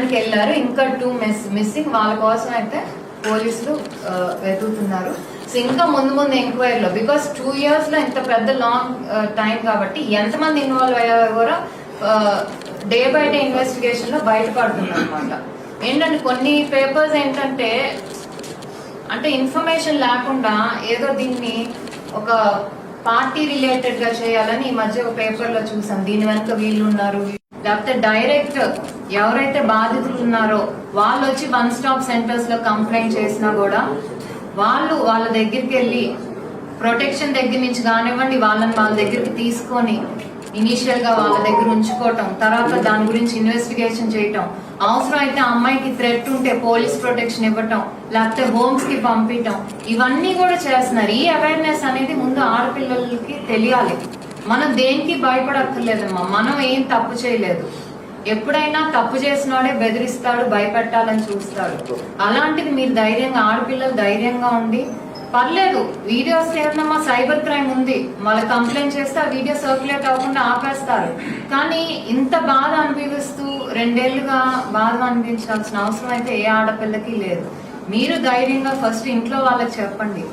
చేయడానికి వెళ్ళారు. ఇంకా టూ మిస్ మిస్సింగ్ వాళ్ళ కోసం అయితే పోలీసులు వెతుకుతున్నారు. సో ఇంకా ముందు ముందు ఎంక్వైరీలో బికాస్ టూ ఇయర్స్లో ఇంత పెద్ద లాంగ్ టైం కాబట్టి ఎంతమంది ఇన్వాల్వ్ అయ్యారో కూడా డే బై డే ఇన్వెస్టిగేషన్లో బయటపడుతుంది అనమాట ఏంటంటే కొన్ని పేపర్స్ ఏంటంటే అంటే ఇన్ఫర్మేషన్ లేకుండా ఏదో దీన్ని ఒక పార్టీ రిలేటెడ్గా చేయాలని ఈ మధ్య ఒక పేపర్లో చూసాం. దీని వెనుక వీళ్ళు ఉన్నారు లేకపోతే డైరెక్ట్ ఎవరైతే బాధితులు ఉన్నారో వాళ్ళు వచ్చి వన్ స్టాప్ సెంటర్స్లో కంప్లైంట్ చేసినా కూడా వాళ్ళు వాళ్ళ దగ్గరికి వెళ్ళి ప్రొటెక్షన్ దగ్గర నుంచి కానివ్వండి వాళ్ళని వాళ్ళ దగ్గరికి తీసుకొని ఇనీషియల్గా వాళ్ళ దగ్గర ఉంచుకోవటం తర్వాత దాని గురించి ఇన్వెస్టిగేషన్ చేయటం అవసరం అయితే అమ్మాయికి థ్రెట్ ఉంటే పోలీస్ ప్రొటెక్షన్ ఇవ్వటం లేకపోతే హోమ్స్కి పంపించటం ఇవన్నీ కూడా చేస్తున్నారు. ఈ అవేర్నెస్ అనేది ముందు ఆడపిల్లలకి తెలియాలి. మనం దేనికి భయపడక్కర్లేదమ్మా మనం ఏం తప్పు చేయలేదు. ఎప్పుడైనా తప్పు చేసినోడే బెదిరిస్తాడు భయపెట్టాలని చూస్తాడు. అలాంటిది మీరు ధైర్యంగా ఆడపిల్లలు ధైర్యంగా ఉండి పర్లేదు వీడియోస్ ఏమన్నా సైబర్ క్రైమ్ ఉంది వాళ్ళ కంప్లైంట్ చేస్తే ఆ వీడియో సర్క్యులేట్ అవ్వకుండా ఆపేస్తారు. కానీ ఇంత బాధ అనిపిస్తూ రెండేళ్ళుగా బాధ అనిపించాల్సిన అవసరం అయితే ఏ ఆడపిల్లకి లేదు. మీరు ధైర్యంగా ఫస్ట్ ఇంట్లో వాళ్ళకి చెప్పండి.